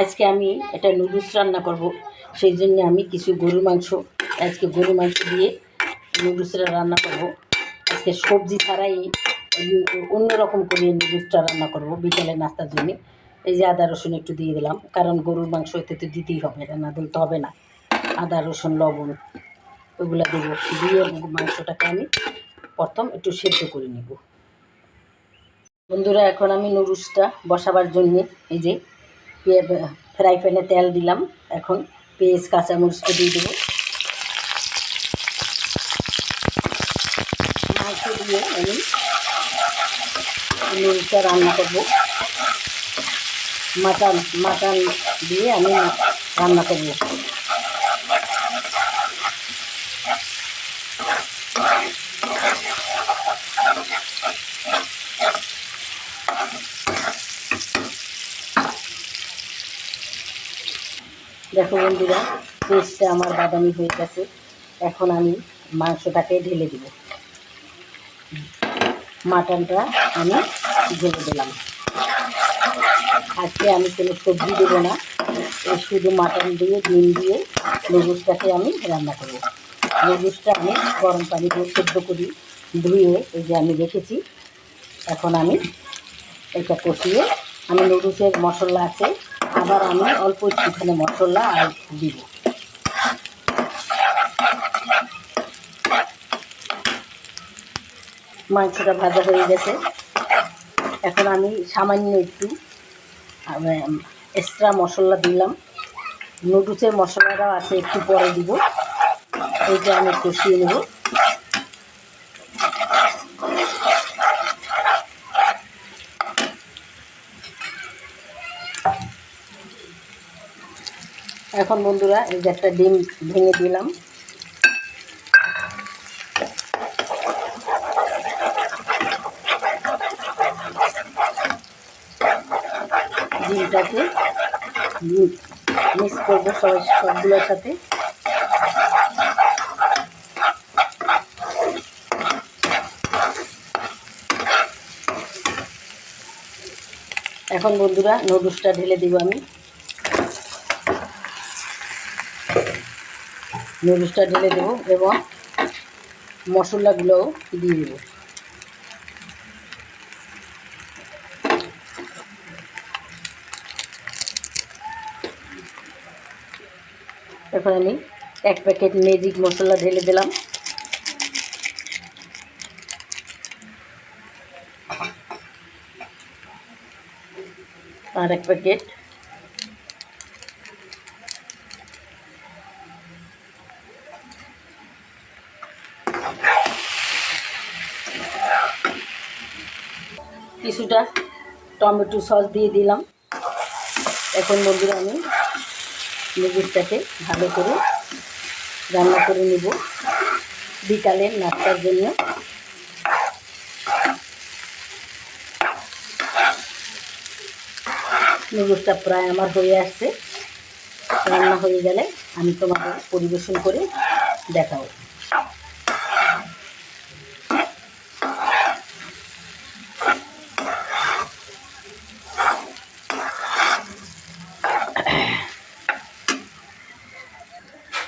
আজকে আমি এটা নুডলস রান্না করব। সেই জন্য আমি কিছু গরুর মাংস, আজকে গরুর মাংস দিয়ে নুডলসটা রান্না করব। আজকে সবজি ছাড়াই অন্যরকম করে নুডলসটা রান্না করব বিকেলে নাস্তার জন্য। এই যে আদা রসুন একটু দিয়ে দিলাম, কারণ গরুর মাংস এতে তো দিতেই হবে, এটা না দিলে তো হবে না। আদা, রসুন, লবণ ওগুলো দেবো, দিয়ে মাংসটাকে আমি প্রথম একটু সেদ্ধ করে নেব। বন্ধুরা, এখন আমি নুডলসটা বসাবার জন্যে এই যে ফ্রাই প্যানে তেল দিলাম। এখন পেঁয়াজ কাঁচামরিচটা দিয়ে দেবো। মাংস দিয়ে আমি নুনটা রান্না করব। মাটন মাটন দিয়ে আমি রান্না করব। দেখো বন্ধুরা, পেস্টটা আমার বাদামি হয়ে গেছে। এখন আমি মাংসটাকে ঢেলে দিব। মাটনটা আমি ঢেলে দিলাম। আজকে আমি কোনো সবজি দেবো না। শুধু মাটন দিয়ে, ডিম দিয়ে লেবুসটাকে আমি রান্না করব। লেবুসটা আমি গরম পানি দিয়ে সেদ্ধ করি, ধুয়ে এই যে আমি রেখেছি, এখন আমি এটা কষিয়ে আমি নুডলসের মশলা আছে, আবার আমি অল্প একটুখানি মশলা আর দিব। মাংসটা ভাজা হয়ে গেছে। এখন আমি সামান্য একটু এক্সট্রা মশলা দিলাম। নুডলসের মশলাটাও আছে, একটু পরে দিব। এইটা আমি কষিয়ে নেব। এখন বন্ধুরা এই যে একটা ডিম ভেঙে দিলাম। ডিমটাকে মিক্স করব সবাই সবগুলোর সাথে। এখন বন্ধুরা নুডলসটা ঢেলে দিব আমি। নুডলসটা ঢেলে দেবো এবং মশলাগুলোও দিয়ে দেবো। এখন আমি এক প্যাকেট ম্যাজিক মশলা ঢেলে দিলাম। আর এক প্যাকেট কিছুটা টমেটো সস দিয়ে দিলাম। এখন বন্ধুরা আমি নুডলসটাকে ভালো করে রান্না করে নেব বিকালের নাস্তার জন্য। নুডলসটা প্রায় আমার হয়ে আসছে। রান্না হয়ে গেলে আমি তোমাকে পরিবেশন করে দেখাবো।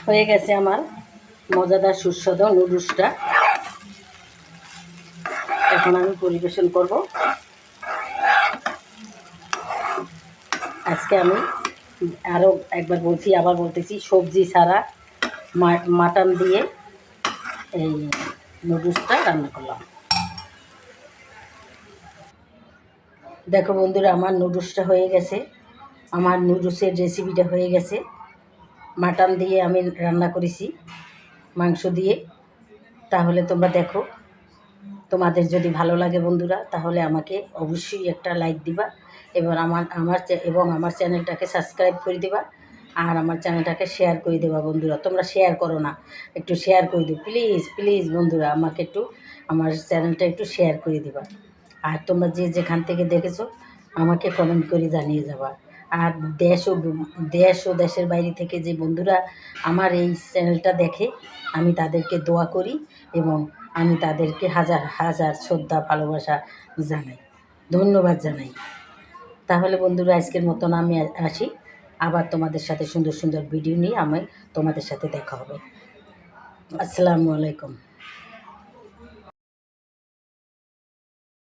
হয়ে গেছে আমার মজাদার সুস্বাদু নুডলসটা। এখন আমি পরিবেশন করব। আজকে আমি আরও একবার বলছি, আবার বলতেছি, সবজি ছাড়া মাটন দিয়ে এই নুডলসটা রান্না করলাম। দেখো বন্ধুরা, আমার নুডলসটা হয়ে গেছে। আমার নুডলসের রেসিপিটা হয়ে গেছে। মাটন দিয়ে আমি রান্না করেছি, মাংস দিয়ে। তাহলে তোমরা দেখো, তোমাদের যদি ভালো লাগে বন্ধুরা, তাহলে আমাকে অবশ্যই একটা লাইক দিবা এবং আমার আমার এবং আমার চ্যানেলটাকে সাবস্ক্রাইব করে দিবা আর আমার চ্যানেলটাকে শেয়ার করে দেবা বন্ধুরা। তোমরা শেয়ার করো না, একটু শেয়ার করে দিও। প্লিজ প্লিজ বন্ধুরা, আমাকে একটু, আমার চ্যানেলটা একটু শেয়ার করে দিবা। আর তোমরা যে যেখান থেকে দেখেছ, আমাকে কমেন্ট করে জানিয়ে যাবা। আর দেশ ও দেশ ও দেশের বাইরে থেকে যে বন্ধুরা আমার এই চ্যানেলটা দেখে, আমি তাদেরকে দোয়া করি এবং আমি তাদেরকে হাজার হাজার শ্রদ্ধা, ভালোবাসা জানাই। ধন্যবাদ জানাই। তাহলে বন্ধুরা, আজকের মতন আমি আসি। আবার তোমাদের সাথে সুন্দর সুন্দর ভিডিও নিয়ে আমি তোমাদের সাথে দেখা হবে। আসসালামু আলাইকুম।